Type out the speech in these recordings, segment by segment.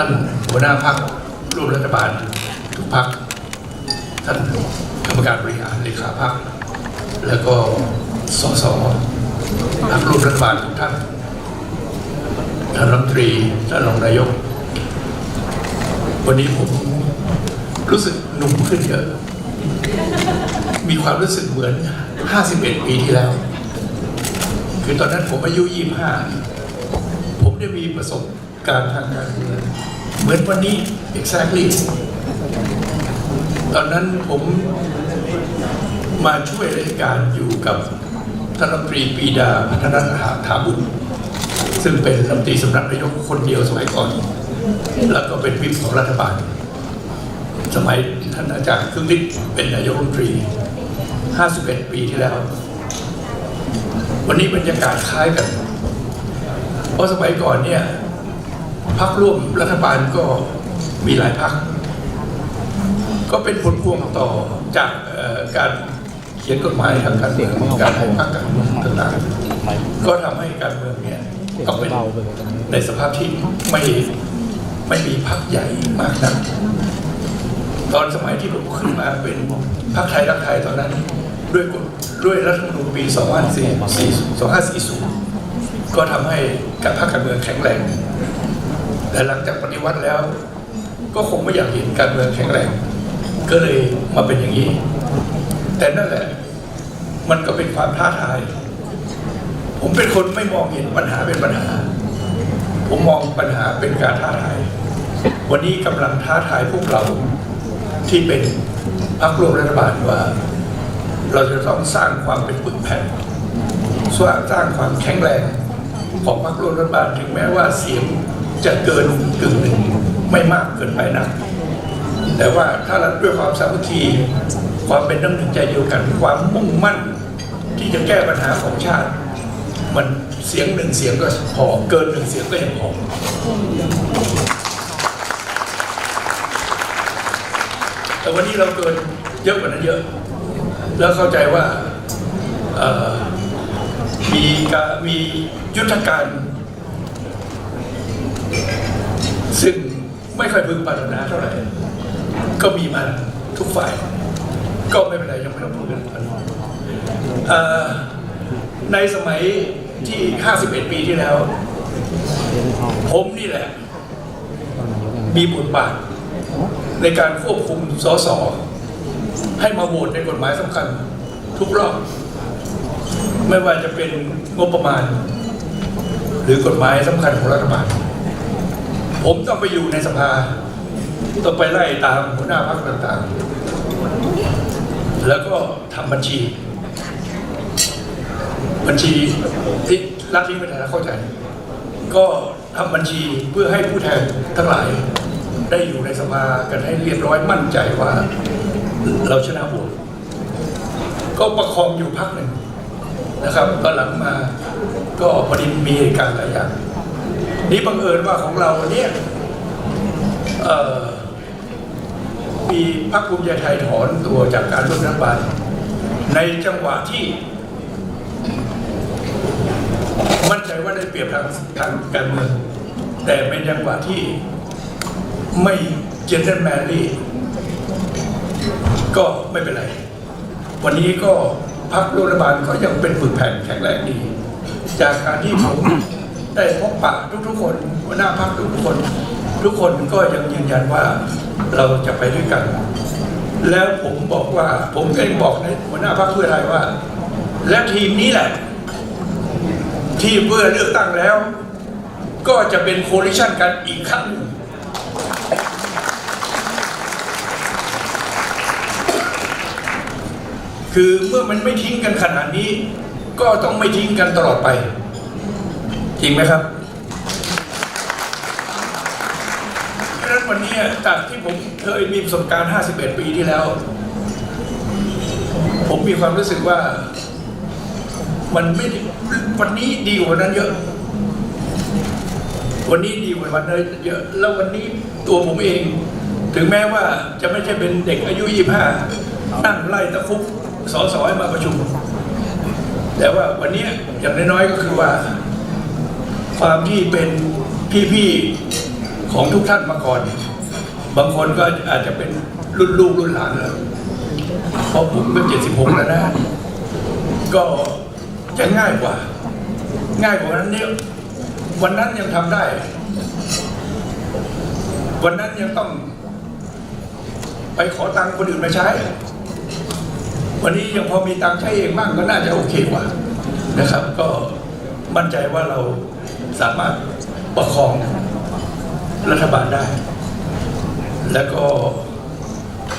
ท่านหัวหน้าพักร่วมรัฐบาลทุกพักท่านกรรมการบริหารเลขาพักแล้วก็สสพักร่วมรัฐบาลทุกท่านท่านรัฐมนตรีท่านรองนายก วันนี้ผมรู้สึกหนุ่มขึ้นเยอะ มีความรู้สึกเหมือน 51 ปีที่แล้ว คือตอนนั้นผมอายุ 25 ผมได้มีประสบ การทางการเมืองเหมือนวันนี้ exactly ตอนนั้นผมมาช่วยราชการอยู่กับท่านรัฐมนตรีปีดาพัฒนาถาบุตรซึ่งเป็นรัฐมนตรีสำนักนายกคนเดียวสมัยก่อน แล้วก็เป็นวิปของรัฐบาล สมัยท่านอาจารย์ครึ่งฤทธิ์เป็นนายกรัฐมนตรี 51 ปีที่แล้ว วันนี้บรรยากาศคล้ายกัน เพราะสมัยก่อนเนี่ย พักร่วมรัฐบาลก็มีหลายพัก ก็เป็นผลพวงต่อจากการเขียนกฎหมายทางการเมืองการให้พรรคการเมืองต่างๆก็ทำให้การเมืองเนี่ยต้องเป็นในสภาพที่ไม่ไม่มีพรรคใหญ่มากนักตอนสมัยที่ผมขึ้นมาเป็นพรรคไทยรักไทยตอนนั้น ด้วยกฎด้วยรัฐธรรมนูญปี 2540ก็ทำให้การพรรคการเมืองแข็งแรง แต่หลังจากปฏิวัติแล้ว ก็คงไม่อยากเห็นการเมืองแข็งแรงก็เลยมาเป็นอย่างนี้ แต่นั่นแหละ มันก็เป็นความท้าทาย ผมเป็นคนไม่มองเห็นปัญหาเป็นปัญหา ผมมองปัญหาเป็นการท้าทาย วันนี้กำลังท้าทายพวกเราที่เป็นพรรคร่วมรัฐบาลว่า เราจะต้องสร้างความเป็นปึกแผ่นสร้างสร้างความแข็งแรงของพรรคร่วมรัฐบาลถึงแม้ว่าเสียง จะเกินกึ่งหนึ่งไม่มากเกินไปนักแต่ว่าถ้าเราด้วยความสามัคคีความเป็นน้ำหนึ่งใจเดียวกัน ความมุ่งมั่นที่จะแก้ปัญหาของชาติ มันเสียงหนึ่งเสียงก็พอเกินหนึ่งเสียงก็ยังพอแต่วันนี้เราเกินเยอะกว่านั้นเยอะ แล้วเข้าใจว่ามีการมียุทธการ ซึ่ง ไม่ค่อยพึงปรารถนาเท่าไหร่ก็มีมาทุกฝ่าย ก็ไม่เป็นไรยังไม่ต้องพูดกันเอ่อในสมัยที่ 51 ปีที่แล้ว ผมนี่แหละ มีบทบาทในการควบคุมสสให้มาโหวตในกฎหมายสำคัญทุกรอบ ไม่ว่าจะเป็นงบประมาณ หรือกฎหมายสำคัญของรัฐบาล ผมต้องไปอยู่ในสภาต้องไปไล่ตามหัวหน้าพรรคต่างๆ แล้วก็ทำบัญชี บัญชีที่รัฐนี้ไม่ได้เข้าใจ ก็ทำบัญชีเพื่อให้ผู้แทนทั้งหลายได้อยู่ในสภากันให้เรียบร้อยมั่นใจว่า เราชนะโหวตก็ประคองอยู่พักหนึ่งนะครับตอนหลังมาก็พอดีมีเหตุการณ์หลายอย่าง นี่บังเอิญว่าของเราเนี่ยมีพรรคภูมิใจไทยถอนตัวจากการร่วมรัฐบาลในจังหวะที่ มั่นใจว่าได้เปรียบทางทางการเมืองแต่เป็นจังหวะที่ไม่เจนเทนแมนลี่ก็ไม่เป็นไร วันนี้ก็พักรัฐบาลก็ยังเป็นฝึกแผ่นแข็งแรงดี จากการที่ผม ได้พบปะทุกๆคนหัวหน้าพักทุกๆคน ทุกคนก็ยังยืนยันว่าเราจะไปด้วยกัน แล้วผมบอกว่า ผมก็ยังบอกในหัวหน้าพักเพื่อไทยว่า และทีมนี้แหละ ที่เมื่อเลือกตั้งแล้ว ก็จะเป็นโคลิชันกันอีกครั้งคือเมื่อมันไม่ทิ้งกันขนาดนี้ ก็ต้องไม่ทิ้งกันตลอดไป จริงไหมครับเพราะฉะนั้นวันนี้จากที่ผมเคยมีประสบการณ์ 51 ปีที่แล้ว ผมมีความรู้สึกว่า มันไม่วันนี้ดีกว่าวันนั้นเยอะ วันนี้ดีกว่าวันนั้นเยอะ แล้ววันนี้ตัวผมเอง ถึงแม้ว่าจะไม่ใช่เป็นเด็กอายุ 25 นั่งไล่ตะคุบสอสอให้มาประชุม แต่ว่าวันนี้อย่างน้อยๆก็คือว่า ความที่เป็นพี่ๆของทุกท่านมาก่อน บางคนก็อาจจะเป็นรุ่นลูกรุ่นหลานแล้วเพราะผมก็เจ็ดสิบหกแล้วนะ ก็จะง่ายกว่า ง่ายกว่านั้นเนี่ยวันนั้นยังทำได้ วันนั้นยังต้อง ไปขอตังค์คนอื่นมาใช้ วันนี้ยังพอมีตังค์ใช้เองบ้างก็น่าจะโอเคกว่านะครับ ก็มั่นใจว่าเรา สามารถประคองรัฐบาลได้ แล้วก็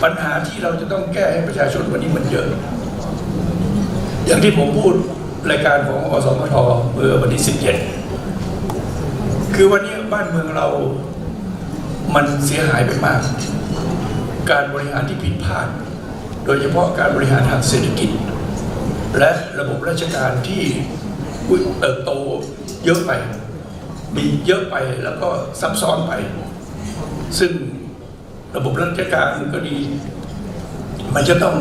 ปัญหาที่เราจะต้องแก้ให้ประชาชนวันนี้มันเยอะ อย่างที่ผมพูดรายการของอสมทเมื่อวันที่ 17 คือวันนี้บ้านเมืองเรา มันเสียหายไปมาก การบริหารที่ผิดพลาด โดยเฉพาะการบริหารทางเศรษฐกิจ และระบบราชการที่เติบโตเยอะไป มีเยอะไปแล้วก็ซับซ้อนไป ซึ่งระบบราชการก็ดี มันจะต้อง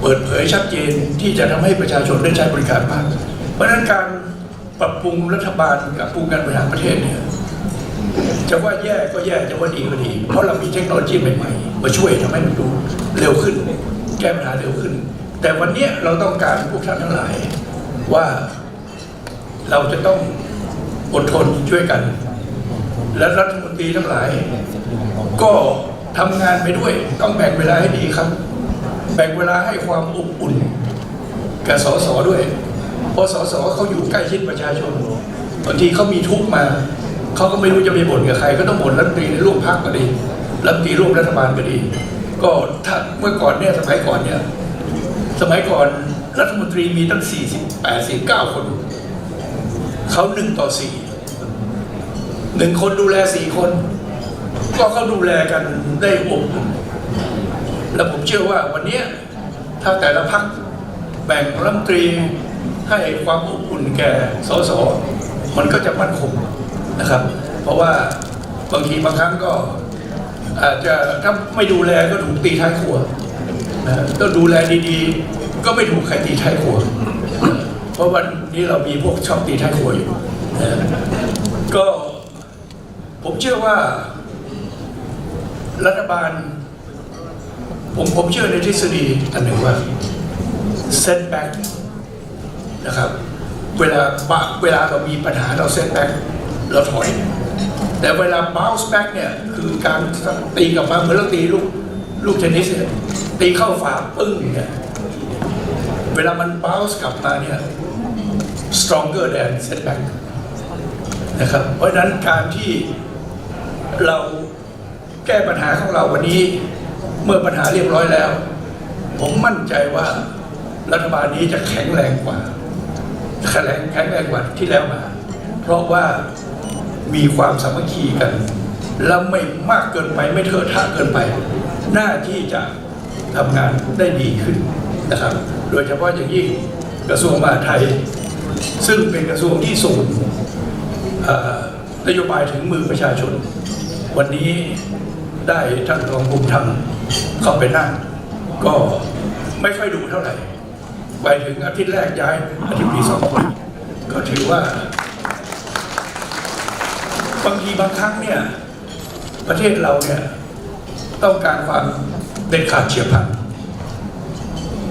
เปิดเผยชัดเจนที่จะทำให้ประชาชนได้ใช้บริการมาก เพราะฉะนั้นการปรับปรุงรัฐบาลกับปรุงการบริหารประเทศเนี่ยจะว่าแย่ก็แย่จะว่าดีก็ดี เพราะเรามีเทคโนโลยีใหม่ๆมาช่วยทำให้มันดูเร็วขึ้น แก้ปัญหาเร็วขึ้น แต่วันนี้เราต้องการพวกท่านทั้งหลายว่าเราจะต้อง อดทนช่วยกัน และรัฐมนตรีทั้งหลาย ก็ทำงานไปด้วย ต้องแบ่งเวลาให้ดีครับ แบ่งเวลาให้ความอบอุ่นกับสสด้วย เพราะสสเขาอยู่ใกล้ชิดประชาชนบางทีเขามีทุกข์มาเขาก็ไม่รู้จะไปบ่นกับใคร ก็ต้องบ่นรัฐมนตรีในร่วมพักก็ดีรัฐมนตรีร่วมรัฐบาลก็ดี ก็ถ้าเมื่อก่อนเนี่ยสมัยก่อนเนี่ย สมัยก่อนรัฐมนตรีมีตั้ง 48 49 คน เขาหนึ่งต่อสี่หนึ่งคนดูแลสี่คน ก็เขาดูแลกันได้อบอุ่นแล้วผมเชื่อว่าวันนี้ถ้าแต่ละพักแบ่งรัฐมนตรีให้ความอบอุ่นแก่สสมันก็จะมั่นคงนะครับ เพราะว่าบางทีบางครั้งก็อาจจะถ้าไม่ดูแลก็ถูกตีท้ายครัวนะก็ดูแลดีๆ ก็ไม่ถูกใครตีท้ายครัว เพราะวันนี้เรามีพวกชอบตีท้ายครัวอยู่ก็ผมเชื่อว่ารัฐบาล ผมผมเชื่อในทฤษฎีอันหนึ่งว่า setback นะครับ เวลาบะเวลาเรามีปัญหาเรา setback เราถอย แต่เวลา bounce back เนี่ย คือการตีกลับมาเหมือนเราตีลูกลูกเทนนิสเนี่ยตีเข้าฝาปึ้งเนี่ยเวลามัน bounce กลับมาเนี่ย stronger than setback นะครับ เพราะนั้นการที่เราแก้ปัญหาของเราวันนี้ เมื่อปัญหาเรียบร้อยแล้ว ผมมั่นใจว่ารัฐบาลนี้จะแข็งแรงกว่าแข็งแรงแข็งแรงกว่าที่แล้วมา เพราะว่ามีความสามัคคีกัน แล้วไม่มากเกินไปไม่เถอะทะเกินไป หน้าที่จะทำงานได้ดีขึ้นนะครับ โดยเฉพาะอย่างยิ่งกระทรวงมหาดไทย ซึ่งเป็นกระทรวงที่ส่งนโยบายถึงมือประชาชน วันนี้ได้ท่านรองภูมิธรรมเข้าไปนั่ง ก็ไม่ค่อยดูเท่าไหร่ ไปถึงอาทิตย์แรกย้ายอาทิตย์ที่สองคนก็ถือว่าบางทีบางครั้งเนี่ย ประเทศเราเนี่ยต้องการความเด็ดขาดเฉียบพลัน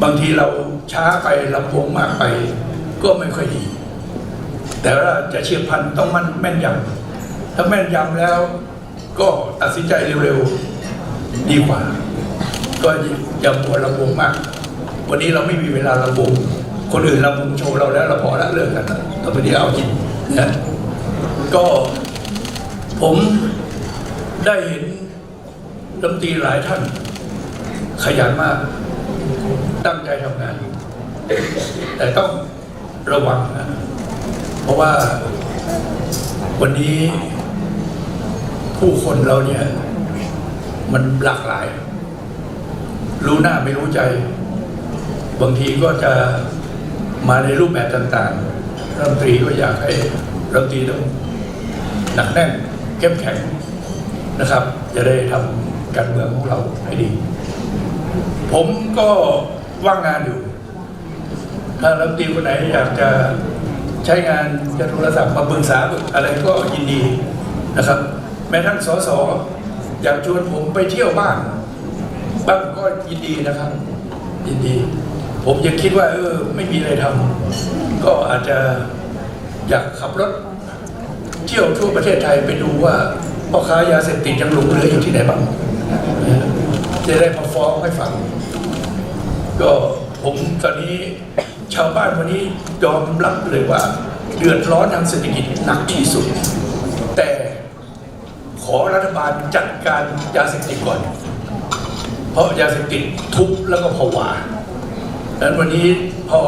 บางทีเราช้าไปลำพงมากไป ก็ไม่ค่อยดี แต่ว่าจะเฉียบพลันต้องมันแม่นยำถ้าแม่นยำแล้ว ก็ตัดสินใจเร็วๆดีกว่า ก็อย่าปวดลำโพงมาก วันนี้เราไม่มีเวลาลำโพงคนอื่นลำโพงโชว์เราแล้วเราพอละเลิกกันต่อไปนี้เอาจริงนะก็ผมได้เห็นรัฐมนตรีหลายท่าน ขยันมาก ตั้งใจทำงาน แต่ต้อง ระวังนะเพราะว่าวันนี้ผู้คนเราเนี่ย มันหลากหลาย รู้หน้าไม่รู้ใจ บางทีก็จะมาในรูปแบบต่างๆรัฐมนตรีก็อยากให้รัฐมนตรีต้องหนักแน่นเข้มแข็งนะครับ จะได้ทำการเมืองของเราให้ดี ผมก็ว่างงานอยู่ ถ้ารัฐมนตรีคนไหนอยากจะใช้งานจะโทรศัพท์มาปรึกษาอะไรก็ยินดีนะครับ แม้ท่านสสอยากชวนผมไปเที่ยวบ้างบ้างก็ยินดีนะครับ ยินดี ผมยังคิดว่าเออไม่มีอะไรทำก็อาจจะอยากขับรถ เที่ยวทั่วประเทศไทยไปดูว่าพ่อค้ายาเสพติดยังหลงเหลืออยู่ที่ไหนบ้างจะได้มาฟ้องให้ฟัง ก็ผมตอนนี้ ชาวบ้านวันนี้ยอมรับเลยว่าเดือดร้อนทางเศรษฐกิจหนักที่สุด แต่ขอรัฐบาลจัดการยาเสพติดก่อน เพราะยาเสพติดทุบแล้วก็ผวาดังนั้นวันนี้พอ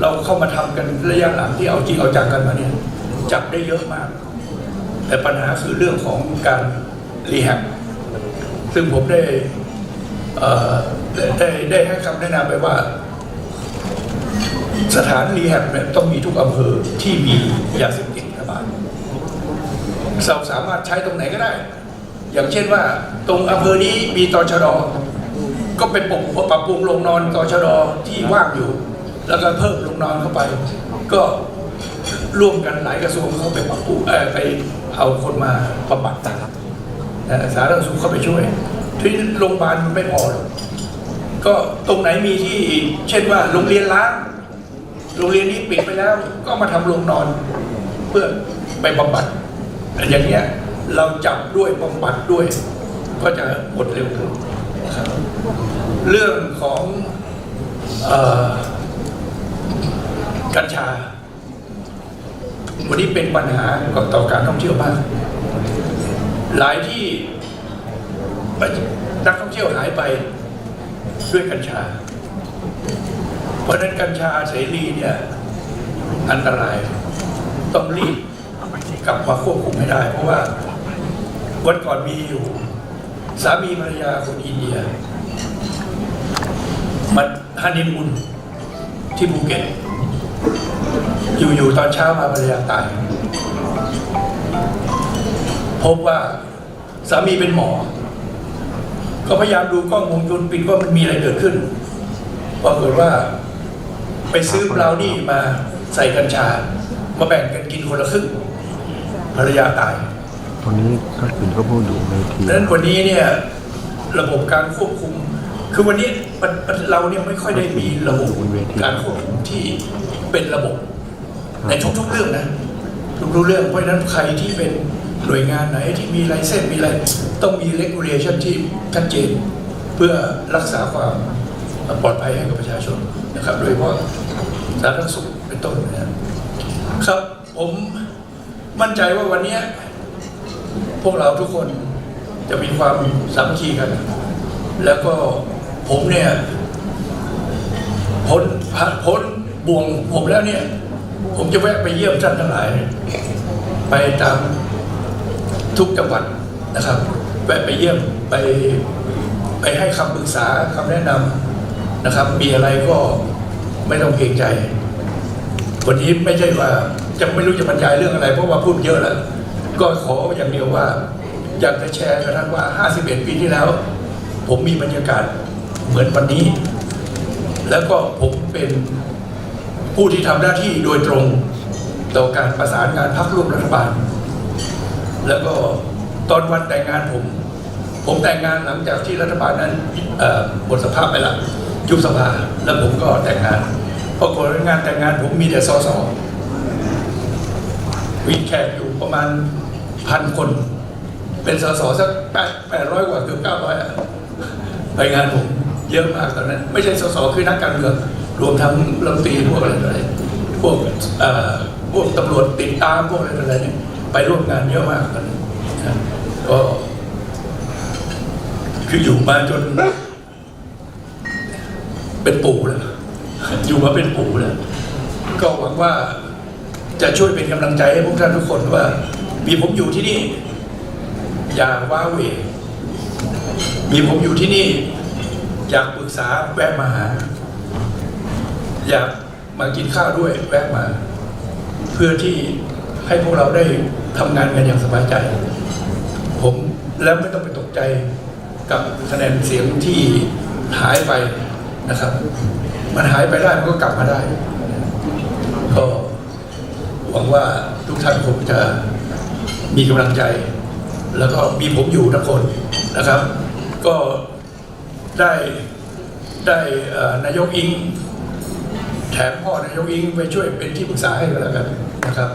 เราเข้ามาทำกันระยะหลังที่เอาจริงเอาจังกันมาเนี่ยจับได้เยอะมาก แต่ปัญหาคือเรื่องของการรีแฮบซึ่งผมได้ได้ได้ให้คำแนะนำไปว่า สถานรีแฮบต้องมีทุกอำเภอที่มียาเสพติดระบาดเราสามารถใช้ตรงไหนก็ได้ อย่างเช่นว่าตรงอำเภอนี้มีตอชดอก็ไปปรับปรับปรุงโรงนอนตอชดอที่ว่างอยู่ แล้วก็เพิ่มโรงนอนเข้าไป ก็ร่วมกันหลายกระทรวงเข้าไปปรับปรุงเอ่อไปเอาคนมาบำบัดต่สาธารณสุขเข้าไปช่วยที่โรงพยาบาลมันไม่พอหรอกก็ตรงไหนมีที่เช่นว่าโรงเรียนล้าง โรงเรียนนี้ปิดไปแล้วก็มาทำโรงนอนเพื่อไปบำบัดอย่างเงี้ยเราจับด้วยบำบัดด้วย ก็จะหมดเร็วขึ้นนะครับเรื่องของออกัญชา วันนี้เป็นปัญหากับต่อการท่องเที่ยวมากหลายที่นักท่องเที่ยวหายไปด้วยกัญชา เพราะนั้นกัญชาเสรีเนี่ยอันตรายต้องรีบกลับมาควบคุมให้ได้ เพราะว่าวันก่อนมีอยู่สามีภรรยาคนอินเดียมาฮันนีมูนที่ภูเก็ตอยู่ๆตอนเช้ามาภรรยาตาย พบว่าสามีเป็นหมอ ก็พยายามดูกล้องวงจรปิดว่ามันมีอะไรเกิดขึ้นปรากฏว่า ไปซื้อบราวนี่มาใส่กัญชา มาแบ่งกันกินคนละครึ่งภรรยาตายวันนี้ทักษิณก็พูดอยู่ในทีดังนั้นวันนี้เนี่ยระบบการควบคุม คือวันนี้มันมันเราเนี่ยไม่ค่อยได้มีระบบการควบคุมที่เป็นระบบในทุกๆเรื่องนะทุกๆเรื่องเพราะฉะนั้นใครที่เป็นหน่วยงานไหนที่มีไลเซนมีอะไรต้องมี regulation ที่ชัดเจน เพื่อรักษาความปลอดภัยให้กับประชาชน นะครับ โดยเฉพาะสาธารณสุขเป็นต้นนะครับ ผมมั่นใจว่าวันนี้พวกเราทุกคนจะมีความสามัคคีกัน แล้วก็ผมเนี่ยพ้นพ้นบ่วงผมแล้วเนี่ย ผมจะแวะไปเยี่ยมท่านทั้งหลาย ไปตามทุกจังหวัดนะครับ แวะไปเยี่ยมไปไปให้คำปรึกษาคำแนะนำ นะครับ มีอะไรก็ไม่ต้องเกรงใจ วันนี้ไม่ใช่ว่าจะไม่รู้จะบรรยายเรื่องอะไร เพราะว่าพูดเยอะแล้ว ก็ขออย่างเดียวว่า อยากจะแชร์กับท่านว่า 51 ปีที่แล้ว ผมมีบรรยากาศเหมือนวันนี้ แล้วก็ผมเป็นผู้ที่ทำหน้าที่โดยตรงต่อการประสานงานพักร่วมรัฐบาล แล้วก็ตอนวันแต่งงานผม ผมแต่งงานหลังจากที่รัฐบาลนั้นหมดสภาพไปแล้ว ยุบสภาแล้วผมก็แต่งงานปรากฏงานแต่งงานผมมีแต่สอสอมีแขกอยู่ประมาณพันคน เป็นสอสอสักแปดแปดร้อยกว่าเกือบเก้าร้อยไปงานผมเยอะมากตอนนั้น ไม่ใช่สอสอคือนักการเมืองรวมทั้งรัฐมนตรีพวกอะไรอะไรพวกพวกตำรวจติดตามพวกอะไรอะไรเนี่ยไปร่วมงานเยอะมากตอนนั้นก็คืออยู่มาจน เป็นปู่แล้วอยู่มาเป็นปู่แล้วก็หวังว่าจะช่วยเป็นกำลังใจให้พวกท่านทุกคนว่า มีผมอยู่ที่นี่ อย่าว้าเหวมีผมอยู่ที่นี่ อยากปรึกษาแวะมาหา อยากมากินข้าวด้วยแวะมา เพื่อที่ให้พวกเราได้ทำงานกันอย่างสบายใจ ผมแล้วไม่ต้องไปตกใจกับคะแนนเสียงที่หายไป นะครับ มันหายไปได้มันก็กลับมาได้ ก็หวังว่าทุกท่านคงจะมีกำลังใจ แล้วก็มีผมอยู่ทั้งคนนะครับ ก็ได้ได้นายกอิง แถมพ่อนายกอิงไปช่วยเป็นที่ปรึกษาให้ก็แล้วกันนะครับ